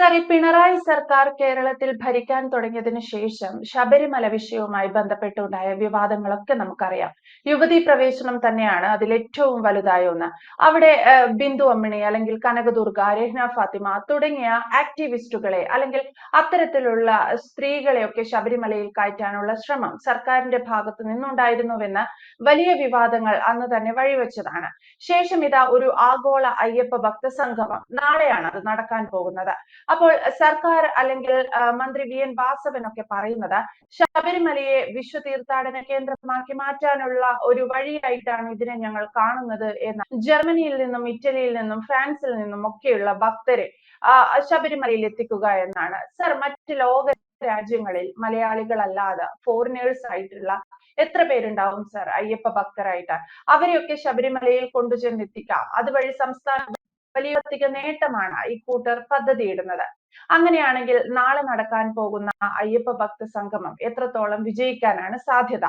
Sir ഈ പിണറായി സർക്കാർ കേരളത്തിൽ ഭരിക്കാൻ തുടങ്ങിയതിനു ശേഷം ശബരിമല വിഷയവുമായി ബന്ധപ്പെട്ടുണ്ടായ വിവാദങ്ങളൊക്കെ നമുക്കറിയാം. യുവതി പ്രവേശനം തന്നെയാണ് അതിൽ ഏറ്റവും വലുതായ ഒന്ന്. അവിടെ ബിന്ദു അമ്മിണി അല്ലെങ്കിൽ കനകദുർഗ രഹ്ന ഫാത്തിമ തുടങ്ങിയ ആക്ടിവിസ്റ്റുകളെ അല്ലെങ്കിൽ അത്തരത്തിലുള്ള സ്ത്രീകളെയൊക്കെ ശബരിമലയിൽ കയറ്റാനുള്ള ശ്രമം സർക്കാരിന്റെ ഭാഗത്ത് നിന്നുണ്ടായിരുന്നുവെന്ന് വലിയ വിവാദങ്ങൾ അന്ന് തന്നെ വഴിവെച്ചതാണ്. ശേഷം ഇതാ ഒരു ആഗോള അയ്യപ്പ ഭക്ത സംഗമം നാളെയാണ് അത് നടക്കാൻ പോകുന്നത്. അപ്പോൾ സർക്കാർ അല്ലെങ്കിൽ മന്ത്രി വി എൻ വാസവൻ ഒക്കെ പറയുന്നത് ശബരിമലയെ വിശ്വ തീർത്ഥാടന കേന്ദ്രമാക്കി മാറ്റാനുള്ള ഒരു വഴിയായിട്ടാണ് ഇതിനെ ഞങ്ങൾ കാണുന്നത് എന്ന്. ജർമ്മനിയിൽ നിന്നും ഇറ്റലിയിൽ നിന്നും ഫ്രാൻസിൽ നിന്നും ഒക്കെയുള്ള ഭക്തരെ ശബരിമലയിൽ എത്തിക്കുക എന്നാണ്. സർ മറ്റ് ലോക രാജ്യങ്ങളിൽ മലയാളികളല്ലാതെ ഫോറിനേഴ്സ് ആയിട്ടുള്ള എത്ര പേരുണ്ടാവും സർ അയ്യപ്പ ഭക്തരായിട്ട്? അവരെയൊക്കെ ശബരിമലയിൽ കൊണ്ടുചെന്നെത്തിക്കാം. അതുവഴി സംസ്ഥാന വലിയ നേട്ടമാണ് കൂട്ടർ പദ്ധതിയിടുന്നത് അങ്ങനെയാണെങ്കിൽ നാളെ നടക്കാൻ പോകുന്ന അയ്യപ്പ ഭക്ത സംഗമം എത്രത്തോളം വിജയിക്കാനാണ് സാധ്യത?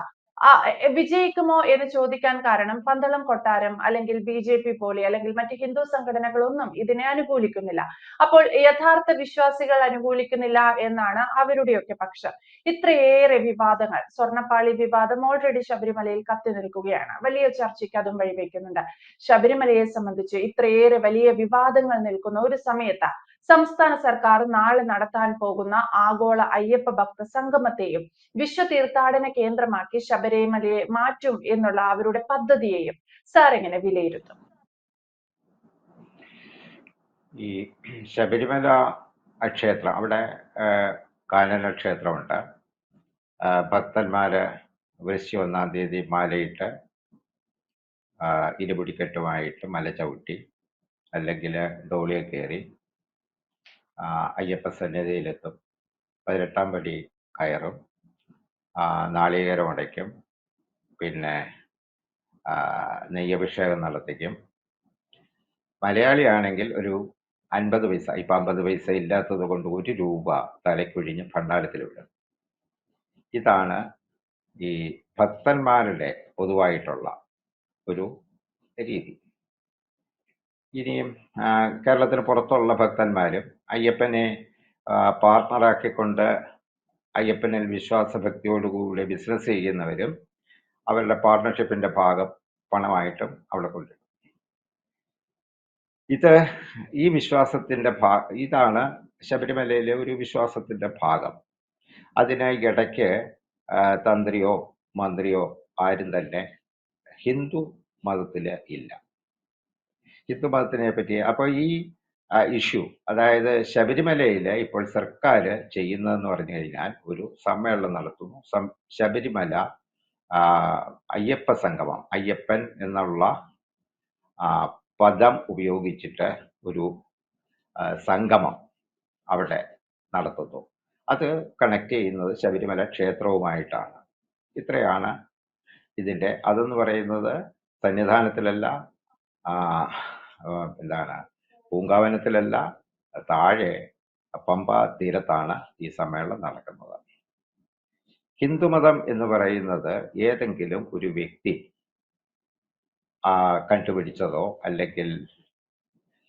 വിജയിക്കുമോ എന്ന് ചോദിക്കാൻ കാരണം പന്തളം കൊട്ടാരം അല്ലെങ്കിൽ ബി ജെ പി പോലെ അല്ലെങ്കിൽ മറ്റ് ഹിന്ദു സംഘടനകളൊന്നും ഇതിനെ അനുകൂലിക്കുന്നില്ല. അപ്പോൾ യഥാർത്ഥ വിശ്വാസികൾ അനുകൂലിക്കുന്നില്ല എന്നാണ് അവരുടെയൊക്കെ പക്ഷം. ഇത്രയേറെ വിവാദങ്ങൾ സ്വർണപ്പാളി വിവാദം ഓൾറെഡി ശബരിമലയിൽ കത്തി നിൽക്കുകയാണ്. വലിയ ചർച്ചയ്ക്ക് അതും വഴിവെക്കുന്നുണ്ട് ശബരിമലയെ സംബന്ധിച്ച് ഇത്രയേറെ വലിയ വിവാദങ്ങൾ നിൽക്കുന്ന ഒരു സമയത്ത് സംസ്ഥാന സർക്കാർ നാളെ നടത്താൻ പോകുന്ന ആഗോള അയ്യപ്പ ഭക്ത സംഗമത്തെയും വിശ്വ തീർത്ഥാടന കേന്ദ്രമാക്കി ശബരിമലയെ മാറ്റും എന്നുള്ള അവരുടെ പദ്ധതിയെയും സാർ എങ്ങനെ വിലയിരുത്തും? ഈ ശബരിമല ക്ഷേത്രം അവിടെ കാനന ക്ഷേത്രമുണ്ട്. ഭക്തന്മാര് വൃശ്ചിക ഒന്നാം തീയതി മാലയിട്ട് ആ, മല ചവിട്ടി അല്ലെങ്കിൽ ഡോളിയെ കയറി അയ്യപ്പ സന്നിധിയിലെത്തും. പതിനെട്ടാം പടി കയറും. നാളികേരം ഉടയ്ക്കും പിന്നെ നെയ്യഭിഷേകം നടത്തിക്കും. മലയാളിയാണെങ്കിൽ ഒരു അൻപത് പൈസ ഇപ്പം അമ്പത് പൈസ ഇല്ലാത്തത് കൊണ്ട് ഒരു രൂപ തലക്കൊഴിഞ്ഞ് ഭണ്ഡാരത്തിൽ വിടും. ഇതാണ് ഈ ഭക്തന്മാരുടെ പൊതുവായിട്ടുള്ള ഒരു രീതി. ഇനിയും കേരളത്തിന് പുറത്തുള്ള ഭക്തന്മാരും അയ്യപ്പനെ പാർട്ണറാക്കിക്കൊണ്ട് അയ്യപ്പനിൽ വിശ്വാസഭക്തിയോടുകൂടി ബിസിനസ് ചെയ്യുന്നവരും അവരുടെ പാർട്ണർഷിപ്പിന്റെ ഭാഗം പണമായിട്ടും അവിടെ കൊണ്ടുവരും ഇത് ഈ വിശ്വാസത്തിന്റെ ഭാ ഇതാണ് ശബരിമലയിലെ ഒരു വിശ്വാസത്തിന്റെ ഭാഗം. അതിന് ഇടയ്ക്ക് തന്ത്രിയോ മന്ത്രിയോ ആരും തന്നെ ഹിന്ദു മതത്തിൽ ഇല്ല. ഹിന്ദു മതത്തിനെ പറ്റി അപ്പോൾ ഈ ഇഷ്യൂ അതായത് ശബരിമലയിൽ ഇപ്പോൾ സർക്കാർ ചെയ്യുന്നതെന്ന് പറഞ്ഞു കഴിഞ്ഞാൽ ഒരു സമ്മേളനം നടത്തുന്നു. ശബരിമല അയ്യപ്പ സംഗമം അയ്യപ്പൻ എന്നുള്ള പദം ഉപയോഗിച്ചിട്ട് ഒരു സംഗമം അവിടെ നടത്തുന്നു. അത് കണക്ട് ചെയ്യുന്നത് ശബരിമല ക്ഷേത്രവുമായിട്ടാണ്. ഇത്രയാണ് ഇതിന്റെ അതെന്ന് പറയുന്നത് സന്നിധാനത്തിലല്ല എന്താണ് പൂങ്കാവനത്തിലല്ല താഴെ പമ്പ തീരത്താണ് ഈ സമ്മേളനം നടക്കുന്നത്. ഹിന്ദുമതം എന്ന് പറയുന്നത് ഏതെങ്കിലും ഒരു വ്യക്തി ആ, കണ്ടുപിടിച്ചതോ അല്ലെങ്കിൽ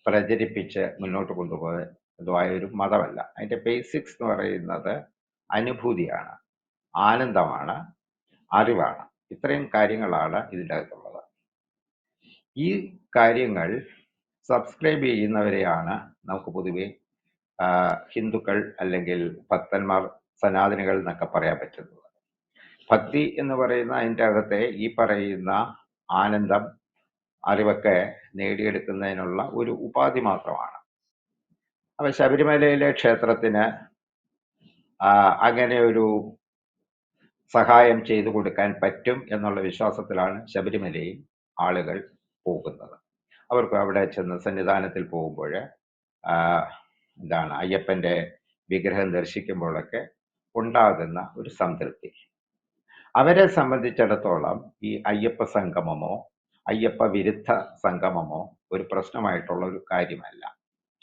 പ്രചരിപ്പിച്ച് മുന്നോട്ട് കൊണ്ടുപോയതോ ആയ ഒരു മതമല്ല. അതിന്റെ ബേസിക്സ് എന്ന് പറയുന്നത് അനുഭൂതിയാണ് ആനന്ദമാണ് അറിവാണ്. ഇത്രയും കാര്യങ്ങളാണ് ഇതിന്റെ അകത്തുള്ളത് ഈ കാര്യങ്ങൾ സബ്സ്ക്രൈബ് ചെയ്യുന്നവരെയാണ് നമുക്ക് പൊതുവെ ഹിന്ദുക്കൾ അല്ലെങ്കിൽ ഭക്തന്മാർ സനാതനികൾ എന്നൊക്കെ പറയാൻ പറ്റുന്നത്. ഭക്തി എന്ന് പറയുന്ന അതിന്റെ അകത്തെ ഈ പറയുന്ന ആനന്ദം അറിവൊക്കെ നേടിയെടുക്കുന്നതിനുള്ള ഒരു ഉപാധി മാത്രമാണ്. അപ്പൊ ശബരിമലയിലെ ക്ഷേത്രത്തിന് അങ്ങനെ ഒരു സഹായം ചെയ്തു കൊടുക്കാൻ പറ്റും എന്നുള്ള വിശ്വാസത്തിലാണ് ശബരിമലയിൽ ആളുകൾ പോകുന്നത്. അവർക്ക് അവിടെ ചെന്ന് സന്നിധാനത്തിൽ പോകുമ്പോൾ എന്താണ് അയ്യപ്പന്റെ വിഗ്രഹം ദർശിക്കുമ്പോഴൊക്കെ ഉണ്ടാകുന്ന ഒരു സംതൃപ്തി. അവരെ സംബന്ധിച്ചിടത്തോളം ഈ അയ്യപ്പ സംഗമമോ അയ്യപ്പ വിരുദ്ധ സംഗമമോ ഒരു പ്രശ്നമായിട്ടുള്ള ഒരു കാര്യമല്ല.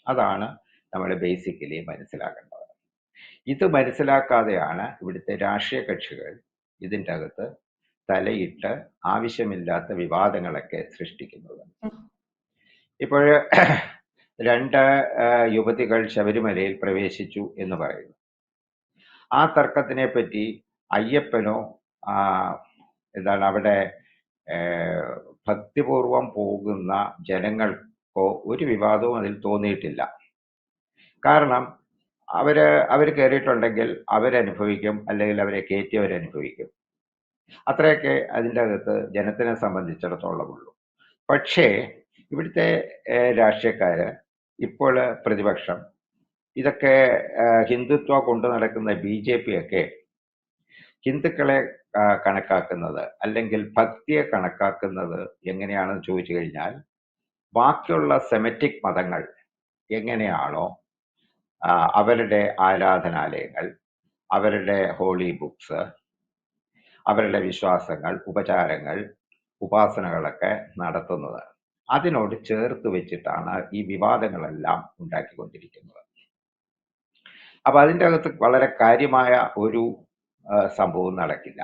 അതാണ് നമ്മൾ ബേസിക്കലി മനസ്സിലാക്കേണ്ടത്. ഇത് മനസ്സിലാക്കാതെയാണ് ഇവിടുത്തെ രാഷ്ട്രീയ കക്ഷികൾ ഇതിന്റെ അകത്ത് തലയിട്ട് ആവശ്യമില്ലാത്ത വിവാദങ്ങളൊക്കെ സൃഷ്ടിക്കുന്നത്. ഇപ്പോൾ രണ്ട് യുവതികൾ ശബരിമലയിൽ പ്രവേശിച്ചു എന്ന് പറയുന്നു. ആ തർക്കത്തിനെ പറ്റി അയ്യപ്പനോ എന്താണ് അവിടെ ഭക്തിപൂർവം പോകുന്ന ജനങ്ങൾക്കോ ഒരു വിവാദവും അതിൽ തോന്നിയിട്ടില്ല. കാരണം അവർ അവർ കയറിയിട്ടുണ്ടെങ്കിൽ അവരനുഭവിക്കും അല്ലെങ്കിൽ അവരെ കയറ്റിയവരനുഭവിക്കും അത്രയൊക്കെ അതിന്റെ അകത്ത് ജനത്തിനെ സംബന്ധിച്ചിടത്തോളമുള്ളൂ. പക്ഷേ ഇവിടുത്തെ രാഷ്ട്രീയക്കാർ ഇപ്പോൾ പ്രതിപക്ഷം ഇതൊക്കെ ഹിന്ദുത്വ കൊണ്ടു നടക്കുന്ന ബി ജെ പി ഒക്കെ ഹിന്ദുക്കളെ കണക്കാക്കുന്നത്. അല്ലെങ്കിൽ ഭക്തിയെ കണക്കാക്കുന്നത് എങ്ങനെയാണെന്ന് ചോദിച്ചു കഴിഞ്ഞാൽ ബാക്കിയുള്ള സെമറ്റിക് മതങ്ങൾ എങ്ങനെയാണോ അവരുടെ ആരാധനാലയങ്ങൾ അവരുടെ ഹോളി ബുക്സ് അവരുടെ വിശ്വാസങ്ങൾ ഉപചാരങ്ങൾ ഉപാസനകളൊക്കെ നടത്തുന്നത്. അതിനോട് ചേർത്ത് വെച്ചിട്ടാണ് ഈ വിവാദങ്ങളെല്ലാം ഉണ്ടാക്കിക്കൊണ്ടിരിക്കുന്നത്. അപ്പൊ അതിന്റെ അകത്ത് വളരെ കാര്യമായ ഒരു സംഭവം നടക്കില്ല.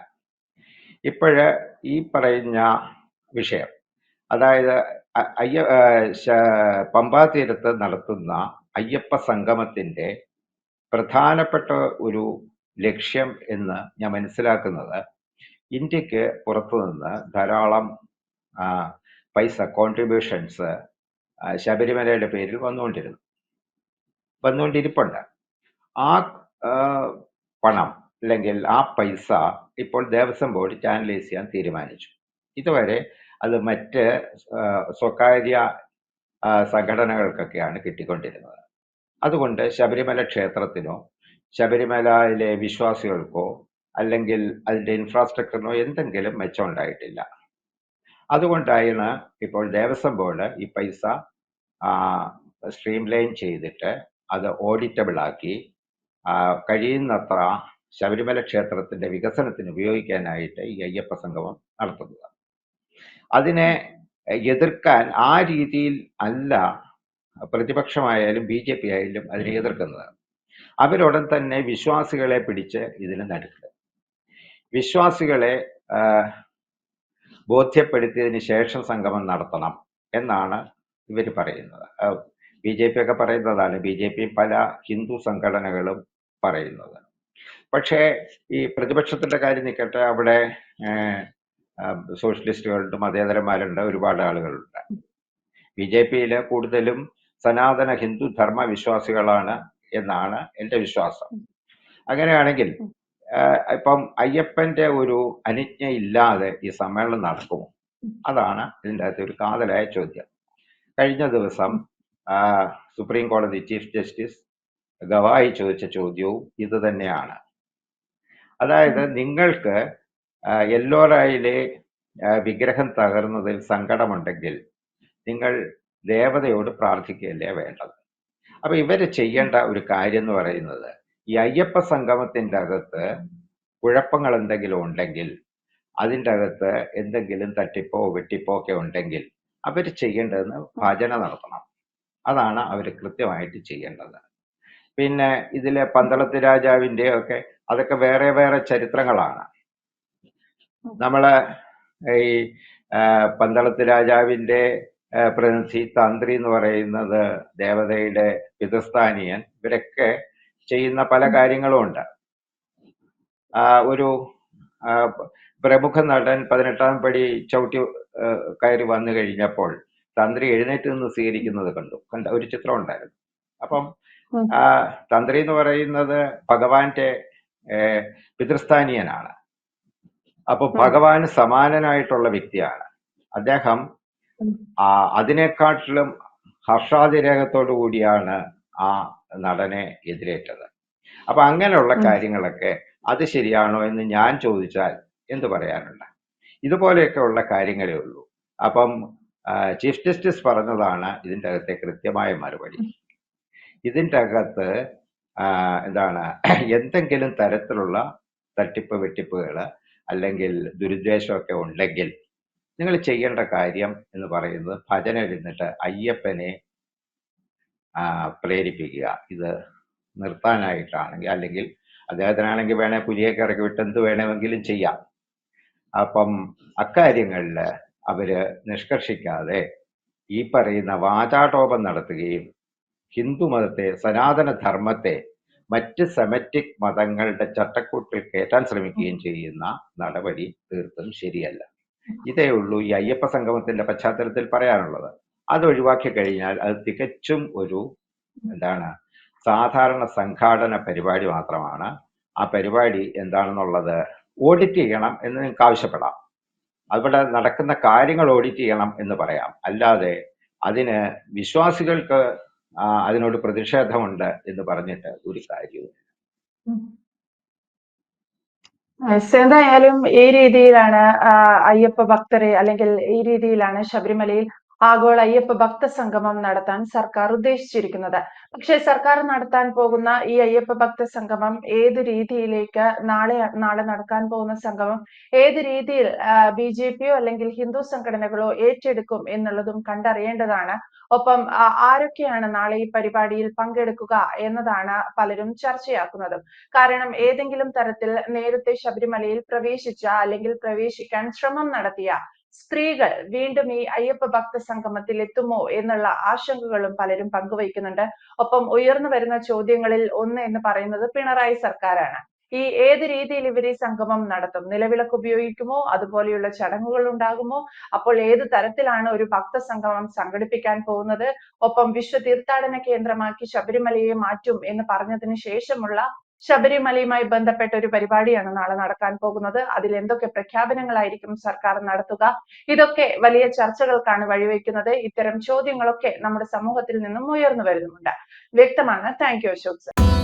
ഇപ്പോഴ് ഈ പറയുന്ന വിഷയം. അതായത് അയ്യ പമ്പാതീരത്ത് പമ്പാ തീരത്ത് നടത്തുന്ന അയ്യപ്പ സംഗമത്തിന്റെ പ്രധാനപ്പെട്ട ഒരു ലക്ഷ്യം എന്ന് ഞാൻ മനസ്സിലാക്കുന്നത് ഇന്ത്യയ്ക്ക് പുറത്തുനിന്ന് ധാരാളം പൈസ കോൺട്രിബ്യൂഷൻസ് ശബരിമലയുടെ പേരിൽ വന്നുകൊണ്ടിരുന്നു. വന്നുകൊണ്ടിരിപ്പുണ്ട്. ആ, പണം അല്ലെങ്കിൽ ആ പൈസ ഇപ്പോൾ ദേവസ്വം ബോർഡ് ചാനലൈസ് ചെയ്യാൻ തീരുമാനിച്ചു. ഇതുവരെ അത് മറ്റ് സ്വകാര്യ സംഘടനകൾക്കൊക്കെയാണ് കിട്ടിക്കൊണ്ടിരുന്നത്. അതുകൊണ്ട് ശബരിമല ക്ഷേത്രത്തിനോ ശബരിമലയിലെ വിശ്വാസികൾക്കോ അല്ലെങ്കിൽ അതിന്റെ ഇൻഫ്രാസ്ട്രക്ചറിനോ എന്തെങ്കിലും മെച്ചം ഉണ്ടായിട്ടില്ല അതുകൊണ്ടാണ് ഇപ്പോൾ ദേവസ്വം ബോർഡ് ഈ പൈസ സ്ട്രീം ലൈൻ ചെയ്തിട്ട് അത് ഓഡിറ്റബിൾ ആക്കി കഴിയുന്നത്ര ശബരിമല ക്ഷേത്രത്തിന്റെ വികസനത്തിന് ഉപയോഗിക്കാനായിട്ട് ഈ അയ്യപ്പ സംഗമം നടത്തുന്നത് അതിനെ എതിർക്കാൻ ആ രീതിയിൽ അല്ല പ്രതിപക്ഷമായാലും ബി ജെ പി ആയാലും അതിനെ എതിർക്കുന്നത് അവരുടൻ തന്നെ വിശ്വാസികളെ പിടിച്ച് ഇതിന് നടുക്കുക വിശ്വാസികളെ ബോധ്യപ്പെടുത്തിയതിന് ശേഷം സംഗമം നടത്തണം എന്നാണ് ഇവർ പറയുന്നത്. ബി ജെ പി ഒക്കെ പറയുന്നതാണ്. ബി ജെ പി പല ഹിന്ദു സംഘടനകളും പറയുന്നത്. പക്ഷേ ഈ പ്രതിപക്ഷത്തിന്റെ കാര്യം നിൽക്കട്ടെ അവിടെ സോഷ്യലിസ്റ്റുകളുണ്ട് മതേതരന്മാരുണ്ട് ഒരുപാട് ആളുകളുണ്ട്. ബി ജെ പിയിൽ കൂടുതലും സനാതന ഹിന്ദു ധർമ്മ വിശ്വാസികളാണ് എന്നാണ് എന്റെ വിശ്വാസം. അങ്ങനെയാണെങ്കിൽ ഇപ്പം അയ്യപ്പന്റെ ഒരു അനുജ്ഞ ഇല്ലാതെ ഈ സമ്മേളനം നടക്കുമോ? അതാണ് ഇതിന്റെ അകത്ത് ഒരു കാതലായ ചോദ്യം. കഴിഞ്ഞ ദിവസം സുപ്രീം കോടതി ചീഫ് ജസ്റ്റിസ് ഗവായി ചോദിച്ച ചോദ്യവും ഇത് തന്നെയാണ്. അതായത് നിങ്ങൾക്ക് എല്ലോറായിലെ വിഗ്രഹം തകർന്നതിൽ സങ്കടമുണ്ടെങ്കിൽ നിങ്ങൾ ദേവതയോട് പ്രാർത്ഥിക്കുകയല്ലേ വേണ്ടത്? അപ്പൊ ഇവർ ചെയ്യേണ്ട ഒരു കാര്യം എന്ന് പറയുന്നത് ഈ അയ്യപ്പ സംഗമത്തിന്റെ അകത്ത് കുഴപ്പങ്ങൾ എന്തെങ്കിലും ഉണ്ടെങ്കിൽ അതിന്റെ അകത്ത് എന്തെങ്കിലും തട്ടിപ്പോ വെട്ടിപ്പോ ഒക്കെ ഉണ്ടെങ്കിൽ അവർ ചെയ്യേണ്ടതെന്ന് ഭജന നടത്തണം. അതാണ് അവർ കൃത്യമായിട്ട് ചെയ്യേണ്ടത്. പിന്നെ ഇതിലെ പന്തളത്ത് രാജാവിന്റെ ഒക്കെ അതൊക്കെ വേറെ വേറെ ചരിത്രങ്ങളാണ്. നമ്മൾ ഈ പന്തളത്ത് രാജാവിന്റെ പ്രതിനിധി തന്ത്രി എന്ന് പറയുന്നത് ദേവതയുടെ പിതസ്ഥാനീയൻ ഇവരൊക്കെ ചെയ്യുന്ന പല കാര്യങ്ങളും ഉണ്ട്. ആ, ഒരു പ്രമുഖ നടൻ പതിനെട്ടാം പടി ചവിട്ടി കയറി വന്നു കഴിഞ്ഞപ്പോൾ തന്ത്രി എഴുന്നേറ്റ് നിന്ന് സ്വീകരിക്കുന്നത് കണ്ടു. കണ്ട ഒരു ചിത്രം ഉണ്ടായിരുന്നു. അപ്പം ആ, തന്ത്രി എന്ന് പറയുന്നത് ഭഗവാന്റെ പിതൃസ്ഥാനീയനാണ്. അപ്പൊ ഉം. ഭഗവാന് സമാനനായിട്ടുള്ള വ്യക്തിയാണ്. അദ്ദേഹം അതിനേക്കാട്ടിലും ആ അതിനെക്കാട്ടിലും ഹർഷാതിരേകത്തോടു കൂടിയാണ് ആ നടനെ എതിരേറ്റത്. അപ്പൊ അങ്ങനെയുള്ള. കാര്യങ്ങളൊക്കെ അത് ശരിയാണോ എന്ന് ഞാൻ ചോദിച്ചാൽ എന്ത് പറയാനുണ്ട്? ഇതുപോലെയൊക്കെ ഉള്ള കാര്യങ്ങളേ ഉള്ളൂ. അപ്പം ചീഫ് ജസ്റ്റിസ് പറഞ്ഞതാണ് ഇതിന്റെ അകത്തെ കൃത്യമായ മറുപടി. ഇതിന്റെ അകത്ത് എന്താണ് എന്തെങ്കിലും തരത്തിലുള്ള തട്ടിപ്പ് വെട്ടിപ്പുകൾ അല്ലെങ്കിൽ ദുരുദ്ദേശമൊക്കെ ഉണ്ടെങ്കിൽ നിങ്ങൾ ചെയ്യേണ്ട കാര്യം എന്ന് പറയുന്നത് ഭജന ഇരുന്നിട്ട് അയ്യപ്പനെ പ്രേരിപ്പിക്കുക. ഇത് നിർത്താനായിട്ടാണെങ്കിൽ അല്ലെങ്കിൽ അദ്ദേഹത്തിനാണെങ്കിൽ വേണേ പുലിയൊക്കെ ഇറക്കി വിട്ട് എന്ത് വേണമെങ്കിലും ചെയ്യാം. അപ്പം അക്കാര്യങ്ങളിൽ അവർ നിഷ്കർഷിക്കാതെ ഈ പറയുന്ന വാചാടോപം നടത്തുകയും ഹിന്ദു മതത്തെ സനാതന ധർമ്മത്തെ മറ്റ് സെമറ്റിക് മതങ്ങളുടെ ചട്ടക്കൂട്ടിൽ കയറ്റാൻ ശ്രമിക്കുകയും ചെയ്യുന്ന നടപടി തീർത്തും ശരിയല്ല. ഇതേ ഉള്ളൂ ഈ അയ്യപ്പ സംഗമത്തിന്റെ പശ്ചാത്തലത്തിൽ പറയാനുള്ളത്. അത് ഒഴിവാക്കി കഴിഞ്ഞാൽ അത് തികച്ചും ഒരു എന്താണ് സാധാരണ സംഘാടന പരിപാടി മാത്രമാണ്. ആ പരിപാടി എന്താണെന്നുള്ളത് ഓഡിറ്റ് ചെയ്യണം എന്ന് നിങ്ങൾക്ക് ആവശ്യപ്പെടാം. അവിടെ നടക്കുന്ന കാര്യങ്ങൾ ഓഡിറ്റ് ചെയ്യണം എന്ന് പറയാം. അല്ലാതെ അതിന് വിശ്വാസികൾക്ക് അതിനോട് പ്രതിഷേധമുണ്ട് എന്ന് പറഞ്ഞിട്ട് ഒരു കാര്യവും എന്തായാലും ഈ രീതിയിലാണ് അയ്യപ്പ ഭക്തരെ അല്ലെങ്കിൽ ഈ രീതിയിലാണ് ശബരിമലയിൽ ആഗോള അയ്യപ്പ ഭക്ത സംഗമം നടത്താൻ സർക്കാർ ഉദ്ദേശിച്ചിരിക്കുന്നത്. പക്ഷേ സർക്കാർ നടത്താൻ പോകുന്ന ഈ അയ്യപ്പ ഭക്ത സംഗമം ഏത് രീതിയിലേക്ക് നാളെ നാളെ നടക്കാൻ പോകുന്ന സംഗമം ഏത് രീതിയിൽ ബി ജെ പിയോ അല്ലെങ്കിൽ ഹിന്ദു സംഘടനകളോ ഏറ്റെടുക്കും എന്നുള്ളതും കണ്ടറിയേണ്ടതാണ്. ഒപ്പം ആരൊക്കെയാണ് നാളെ ഈ പരിപാടിയിൽ പങ്കെടുക്കുക എന്നതാണ് പലരും ചർച്ചയാക്കുന്നതും. കാരണം ഏതെങ്കിലും തരത്തിൽ നേരത്തെ ശബരിമലയിൽ പ്രവേശിച്ച അല്ലെങ്കിൽ പ്രവേശിക്കാൻ ശ്രമം നടത്തിയ സ്ത്രീകൾ വീണ്ടും ഈ അയ്യപ്പ ഭക്ത സംഗമത്തിൽ എത്തുമോ എന്നുള്ള ആശങ്കകളും പലരും പങ്കുവയ്ക്കുന്നുണ്ട്. ഒപ്പം ഉയർന്നു വരുന്ന ചോദ്യങ്ങളിൽ ഒന്ന് എന്ന് പറയുന്നത് പിണറായി സർക്കാരാണ്. ഈ ഏത് രീതിയിൽ ഇവർ ഈ സംഗമം നടത്തും? നിലവിളക്ക് ഉപയോഗിക്കുമോ? അതുപോലെയുള്ള ചടങ്ങുകൾ ഉണ്ടാകുമോ? അപ്പോൾ ഏത് തരത്തിലാണ് ഒരു ഭക്ത സംഗമം സംഘടിപ്പിക്കാൻ പോകുന്നത്? ഒപ്പം വിശ്വ തീർത്ഥാടന കേന്ദ്രമാക്കി ശബരിമലയെ മാറ്റും എന്ന് പറഞ്ഞതിന് ശേഷമുള്ള ശബരിമലയുമായി ബന്ധപ്പെട്ട ഒരു പരിപാടിയാണ് നാളെ നടക്കാൻ പോകുന്നത്. അതിൽ എന്തൊക്കെ പ്രഖ്യാപനങ്ങളായിരിക്കും സർക്കാർ നടത്തുക? ഇതൊക്കെ വലിയ ചർച്ചകൾക്കാണ് വഴിവെക്കുന്നത്. ഇത്തരം ചോദ്യങ്ങളൊക്കെ നമ്മുടെ സമൂഹത്തിൽ നിന്നും ഉയർന്നു വരുന്നുണ്ട് വ്യക്തമാണ്. Thank you Ashok sir.